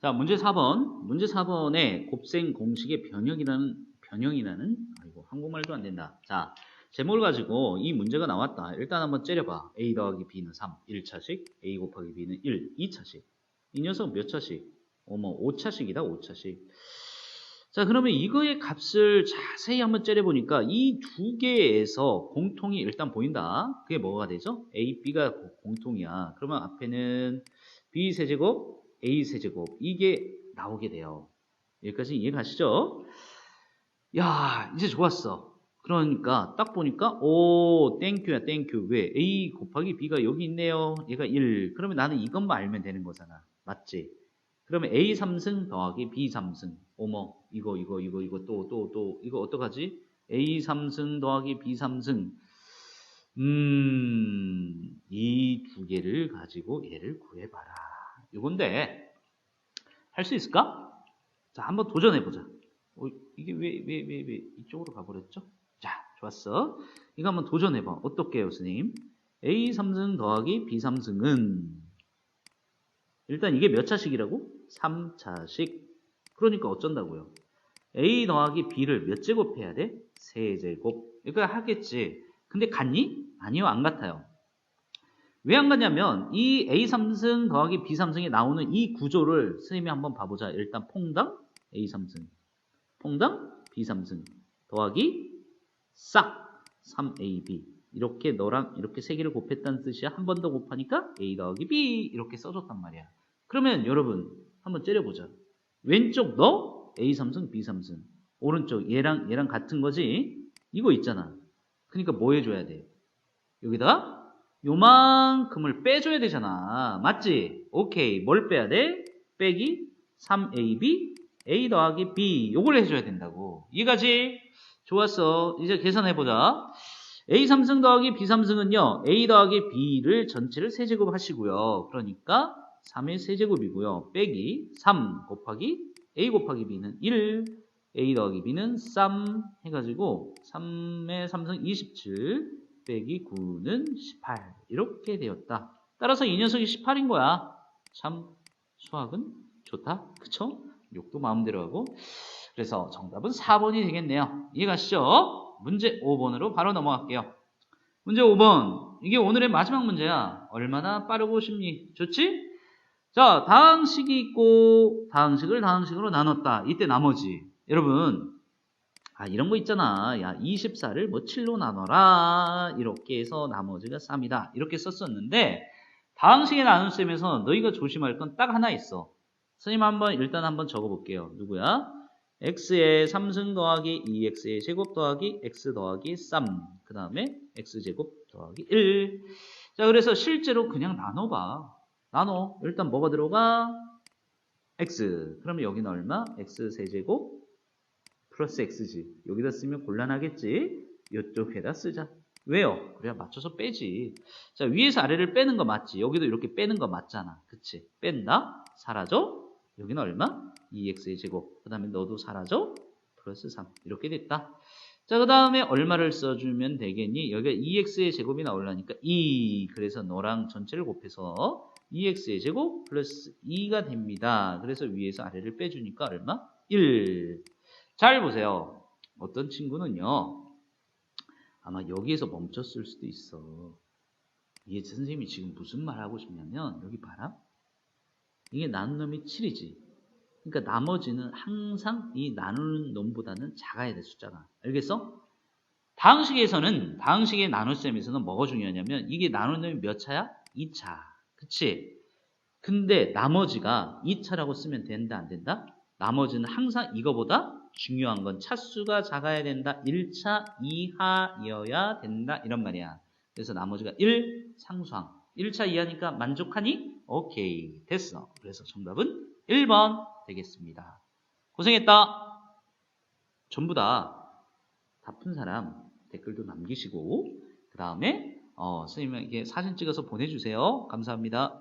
자, 문제 4번. 문제 4번에 곱셈 공식의 변형이라는, 변형이라는, 아이고, 한국말도 안 된다. 자, 제목을 가지고 이 문제가 나왔다. 일단 한번 째려봐. A 더하기 B는 3, 1차식. A 곱하기 B는 1, 2차식. 이 녀석 몇 차식? 어머, 5차식이다, 5차식. 자, 그러면 이거의 값을 자세히 한번 째려보니까 이 두 개에서 공통이 일단 보인다. 그게 뭐가 되죠? A, B가 공통이야. 그러면 앞에는 B 세제곱, A 세제곱. 이게 나오게 돼요. 여기까지 이해 가시죠? 야, 이제 좋았어. 그러니까 딱 보니까 오, 땡큐야, 땡큐. 왜? A 곱하기 B가 여기 있네요. 얘가 1. 그러면 나는 이것만 알면 되는 거잖아. 맞지? 그러면 A 3승 더하기 B 3승. 어머, 이거, 이거, 이거, 이거, 또, 또, 또. 이거 어떡하지? A 3승 더하기 B 3승. 음, 이 두 개를 가지고 얘를 구해봐라. 이건데, 할 수 있을까? 자, 한번 도전해보자. 어, 이게 왜, 왜, 왜, 왜 이쪽으로 가버렸죠? 자, 좋았어. 이거 한번 도전해봐. 어떻게요, 선생님? A 3승 더하기 B 3승은 일단 이게 몇 차식이라고? 3차식. 그러니까 어쩐다고요? A 더하기 B를 몇 제곱 해야 돼? 세제곱. 이거 하겠지. 근데 같니? 아니요, 안 같아요. 왜안 같냐면 이 A 3승 더하기 B 3승에 나오는 이 구조를 선생님이 한번 봐보자. 일단 퐁당 A 3승, 퐁당 B 3승 더하기 싹 3AB 이렇게 너랑 이렇게 세 개를 곱했다는 뜻이야. 한 번 더 곱하니까 A 더하기 B 이렇게 써줬단 말이야. 그러면 여러분 한번 째려보자. 왼쪽 너 A 3승 B 3승 오른쪽 얘랑 얘랑 같은 거지. 이거 있잖아. 그러니까 뭐 해줘야 돼? 여기다가 요만큼을 빼줘야 되잖아. 맞지? 오케이. 뭘 빼야 돼? 빼기 3AB A 더하기 B 요걸 해줘야 된다고. 이해가지? 좋았어. 이제 계산해보자. A 3승 더하기 B 3승은요. A 더하기 B를 전체를 세제곱 하시고요. 그러니까 3의 세제곱이고요. 빼기 3 곱하기 A 곱하기 B는 1 A 더하기 B는 3 해가지고 3의 3승 27 빼기 9는 18 이렇게 되었다. 따라서 이 녀석이 18인 거야. 참 수학은 좋다. 그쵸? 욕도 마음대로 하고 그래서 정답은 4번이 되겠네요. 이해가시죠? 문제 5번으로 바로 넘어갈게요. 문제 5번 이게 오늘의 마지막 문제야. 얼마나 빠르고 쉽니? 좋지? 자, 다항식이 있고 다항식을 다항식으로 나눴다. 이때 나머지 여러분 아, 이런 거 있잖아. 야, 24를 뭐 7로 나눠라. 이렇게 해서 나머지가 3이다. 이렇게 썼었는데, 다항식의 나눗셈에서 너희가 조심할 건 딱 하나 있어. 선생님 한번, 일단 한번 적어볼게요. 누구야? x의 3승 더하기 2x의 제곱 더하기 x 더하기 3. 그 다음에 x제곱 더하기 1. 자, 그래서 실제로 그냥 나눠봐. 나눠. 일단 뭐가 들어가? x. 그러면 여기는 얼마? x 세제곱 플러스 x지. 여기다 쓰면 곤란하겠지? 이쪽에다 쓰자. 왜요? 그래야 맞춰서 빼지. 자, 위에서 아래를 빼는 거 맞지? 여기도 이렇게 빼는 거 맞잖아. 그치? 뺀다? 사라져? 여기는 얼마? 2x의 제곱. 그 다음에 너도 사라져? 플러스 3. 이렇게 됐다. 자, 그 다음에 얼마를 써주면 되겠니? 여기가 2x의 제곱이 나오려니까 2. 그래서 너랑 전체를 곱해서 2x의 제곱 플러스 2가 됩니다. 그래서 위에서 아래를 빼주니까 얼마? 1. 잘 보세요. 어떤 친구는요. 아마 여기에서 멈췄을 수도 있어. 이게 선생님이 지금 무슨 말 하고 싶냐면 여기 봐라. 이게 나눈 놈이 7이지. 그러니까 나머지는 항상 이 나누는 놈보다는 작아야 돼 숫자가. 알겠어? 다항식에서는 다항식의 나눗셈에서는 뭐가 중요하냐면 이게 나누는 놈이 몇 차야? 2차. 그치? 근데 나머지가 2차라고 쓰면 된다 안 된다? 나머지는 항상 이거보다 중요한 건 차수가 작아야 된다. 1차 이하여야 된다. 이런 말이야. 그래서 나머지가 1 상수항. 1차 이하니까 만족하니? 오케이. 됐어. 그래서 정답은 1번 되겠습니다. 고생했다. 전부 다 다 푼 사람 댓글도 남기시고 그 다음에 어, 선생님에게 사진 찍어서 보내주세요. 감사합니다.